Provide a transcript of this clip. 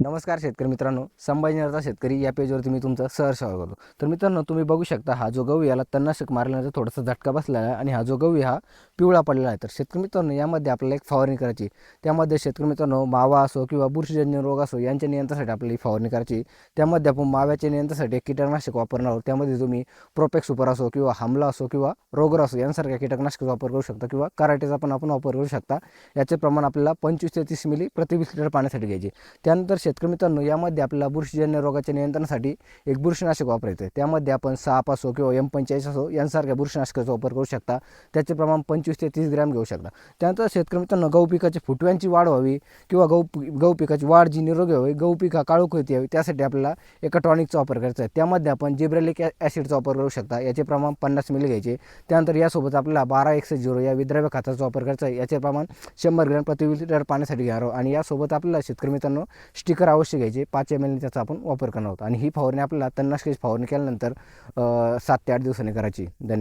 नमस्कार शेतकरी मित्रांनो संभाजीनगरचा शेतकरी या पेजवरती मी तुमचं सहर्ष स्वागत करतो. तर मित्रांनो तुम्ही बघू शकता हा जो गहू याला तणनाशक मारल्यानंतर थोडासा झटका बसलेला आहे आणि हा जो गहू हा पिवळा पडलेला आहे. तर शेतकरी मित्रांनो यामध्ये आपल्याला एक फवारणी करायची. त्यामध्ये शेतकरी मित्रांनो मावा असो किंवा बुरशीजन्य रोग असो यांच्या नियंत्रणासाठी आपल्याला ही फवारणी करायची. त्यामध्ये आपण माव्याच्या नियंत्रणासाठी कीटकनाशक वापरणार आहोत. त्यामध्ये तुम्ही प्रोपेक्स सुपर असो किंवा हमला असो किंवा रोगर असो यांसारख्या कीटकनाशकाचा वापर करू शकता किंवा कराटेचा पण आपण वापर करू शकता. याचे प्रमाण आपल्याला पंचवीस ते तीस मिली प्रति वीस लिटर पाण्यासाठी घ्यायचे. त्यानंतर शेतकरी मित्रांनो यामध्ये आपल्याला बुरशीजन्य रोगाच्या नियंत्रणासाठी एक बुरशीनाशक वापरायचं आहे. त्यामध्ये आपण साप असो किंवा एम पंचेचाळीस असो यांसारख्या बुरशीनाशकाचा वापर करू शकता. त्याचे प्रमाण पंचवीस ते तीस ग्रॅम घेऊ शकता. त्यानंतर शेतकरी मित्रांनो गहू पिकाची फुटव्यांची वाढ व्हावी किंवा गहू गहू पिकाची वाढ जी निरोगी व्हावी गहू पिका हा काळोख होती यावी त्यासाठी आपल्याला एका टॉनिकचा वापर करायचा आहे. त्यामध्ये आपण जिब्रेलिक ॲसिडचा वापर करू शकता. याचे प्रमाण पन्नास मिली घ्यायचे. त्यानंतर यासोबत आपल्याला बारा एकशे झिरो या विद्राव्य खताचा वापर करायचा आहे. याचे प्रमाण शंभर ग्रॅम प्रति लिटर पाण्यासाठी घेणार आहोत आणि यासोबत आपल्याला शेतकरी मित्रांनो स्टिकर अवश्य घ्यायचे. पाच एम एल त्याचा आपण वापर करणार आहोत. आणि ही फवारणी आपल्याला तणनाशकाची फवारणी केल्यानंतर सात ते आठ दिवसांनी करायची. धन्यवाद.